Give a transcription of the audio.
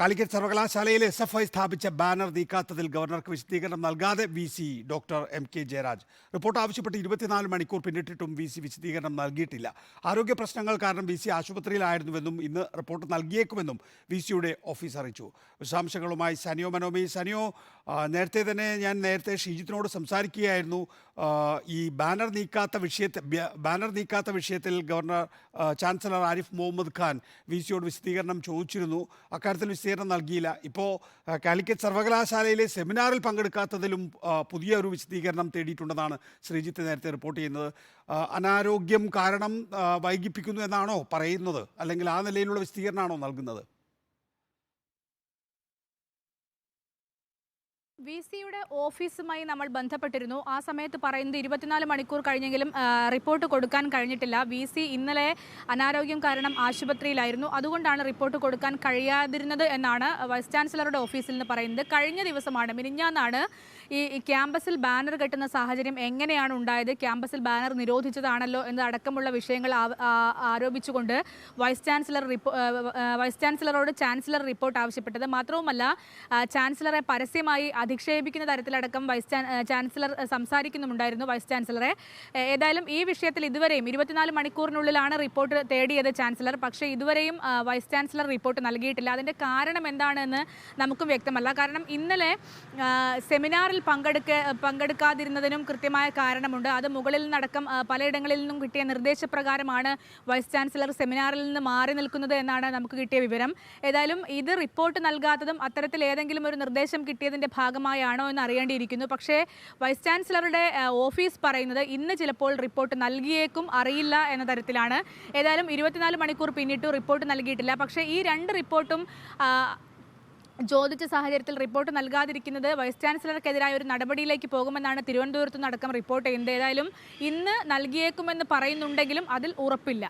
കാലിക്കറ്റ് സർവകലാശാലയിൽ S F I സ്ഥാപിച്ച banner നീക്കാത്തതിൽ ഗവർണർക്ക് വിശദീകരണം നൽകാതെ V C doctor M. K. Jayaraj. Report ആവശ്യപ്പെട്ട് ഇരുപത്തിനാല് മണിക്കൂർ പിന്നിട്ടിട്ടും വി സി വിശദീകരണം നൽകിയിട്ടില്ല. ആരോഗ്യ പ്രശ്നങ്ങൾ കാരണം വി സി ആശുപത്രിയിലായിരുന്നുവെന്നും ഇന്ന് റിപ്പോർട്ട് നൽകിയേക്കുമെന്നും വി സിയുടെ ഓഫീസ് അറിയിച്ചു. വിശദാംശങ്ങളുമായി സനിയോ മനോമി. സനിയോ നേരത്തെ തന്നെ ഞാൻ നേരത്തെ ഷീജിത്തിനോട് സംസാരിക്കുകയായിരുന്നു. ഈ ബാനർ നീക്കാത്ത വിഷയത്തെ ബാനർ നീക്കാത്ത വിഷയത്തിൽ governor chancellor Arif Mohammad Khan V സിയോട് വിശദീകരണം ചോദിച്ചിരുന്നു. അക്കാര്യത്തിൽ വിശദീകരണം നൽകിയില്ല. ഇപ്പോൾ കാലിക്കറ്റ് സർവകലാശാലയിലെ സെമിനാറിൽ പങ്കെടുക്കാത്തതിലും പുതിയ ഒരു വിശദീകരണം തേടിയിട്ടുണ്ടെന്നാണ് ശ്രീജിത്ത് നേരത്തെ റിപ്പോർട്ട് ചെയ്യുന്നത്. അനാരോഗ്യം കാരണം വൈകിപ്പിക്കുന്നു എന്നാണോ പറയുന്നത്? അല്ലെങ്കിൽ ആ നിലയിലുള്ള വിശദീകരണമാണോ നൽകുന്നത്? വി സിയുടെ ഓഫീസുമായി നമ്മൾ ബന്ധപ്പെട്ടിരുന്നു. ആ സമയത്ത് പറയുന്നത് ഇരുപത്തിനാല് മണിക്കൂർ കഴിഞ്ഞെങ്കിലും റിപ്പോർട്ട് കൊടുക്കാൻ കഴിഞ്ഞിട്ടില്ല. വി സി ഇന്നലെ അനാരോഗ്യം കാരണം ആശുപത്രിയിലായിരുന്നു. അതുകൊണ്ടാണ് റിപ്പോർട്ട് കൊടുക്കാൻ കഴിയാതിരുന്നത് എന്നാണ് വൈസ് ചാൻസലറുടെ ഓഫീസിൽ നിന്ന് പറയുന്നത്. കഴിഞ്ഞ ദിവസമാണ് മിനിഞ്ഞാന്നാണ് ഈ ക്യാമ്പസിൽ ബാനർ കെട്ടുന്ന സാഹചര്യം എങ്ങനെയാണ് ഉണ്ടായത്? ക്യാമ്പസിൽ ബാനർ നിരോധിച്ചതാണല്ലോ എന്നതടക്കമുള്ള വിഷയങ്ങൾ ആരോപിച്ചുകൊണ്ട് വൈസ് ചാൻസലർ വൈസ് ചാൻസലറോട് ചാൻസലർ റിപ്പോർട്ട് ആവശ്യപ്പെട്ടത്. മാത്രവുമല്ല ചാൻസലറെ പരസ്യമായി അധിക്ഷേപിക്കുന്ന തരത്തിലടക്കം വൈസ് ചാൻസലർ സംസാരിക്കുന്നുമുണ്ടായിരുന്നു വൈസ് ചാൻസലറെ. ഏതായാലും ഈ വിഷയത്തിൽ ഇതുവരെയും ഇരുപത്തിനാല് മണിക്കൂറിനുള്ളിലാണ് റിപ്പോർട്ട് തേടിയത് ചാൻസലർ. പക്ഷേ ഇതുവരെയും വൈസ് ചാൻസലർ റിപ്പോർട്ട് നൽകിയിട്ടില്ല. അതിന്റെ കാരണം എന്താണെന്ന് നമുക്കും വ്യക്തമല്ല. കാരണം ഇന്നലെ സെമിനാറിൽ പങ്കെടുക്ക പങ്കെടുക്കാതിരുന്നതിനും കൃത്യമായ കാരണമുണ്ട്. അത് മുകളിൽ നിന്നടക്കം പലയിടങ്ങളിൽ നിന്നും കിട്ടിയ നിർദ്ദേശപ്രകാരമാണ് വൈസ് ചാൻസലർ സെമിനാറിൽ നിന്ന് മാറി നിൽക്കുന്നത് എന്നാണ് നമുക്ക് കിട്ടിയ വിവരം. ഏതായാലും ഇത് റിപ്പോർട്ട് നൽകാത്തതും അത്തരത്തിൽ ഏതെങ്കിലും ഒരു നിർദ്ദേശം കിട്ടിയതിന്റെ ഭാഗമായാണോ എന്ന് അറിയേണ്ടിയിരിക്കുന്നു പക്ഷേ വൈസ് ചാൻസലറുടെ ഓഫീസ് പറയുന്നത് ഇന്ന് ചിലപ്പോൾ റിപ്പോർട്ട് നൽകിയേക്കും അറിയില്ല എന്ന തരത്തിലാണ്. ഏതായാലും ഇരുപത്തിനാല് മണിക്കൂർ പിന്നിട്ടു റിപ്പോർട്ട് നൽകിയിട്ടില്ല. പക്ഷേ ഈ രണ്ട് റിപ്പോർട്ടും ചോദിച്ച സാഹചര്യത്തിൽ റിപ്പോർട്ട് നൽകാതിരിക്കുന്നത് വൈസ് ചാൻസലർക്കെതിരായ ഒരു നടപടിയിലേക്ക് പോകുമെന്നാണ് തിരുവനന്തപുരത്ത് നടക്കം റിപ്പോർട്ട് ചെയ്യുന്നത്. ഏതായാലും ഇന്ന് നൽകിയേക്കുമെന്ന് പറയുന്നുണ്ടെങ്കിലും അതിൽ ഉറപ്പില്ല.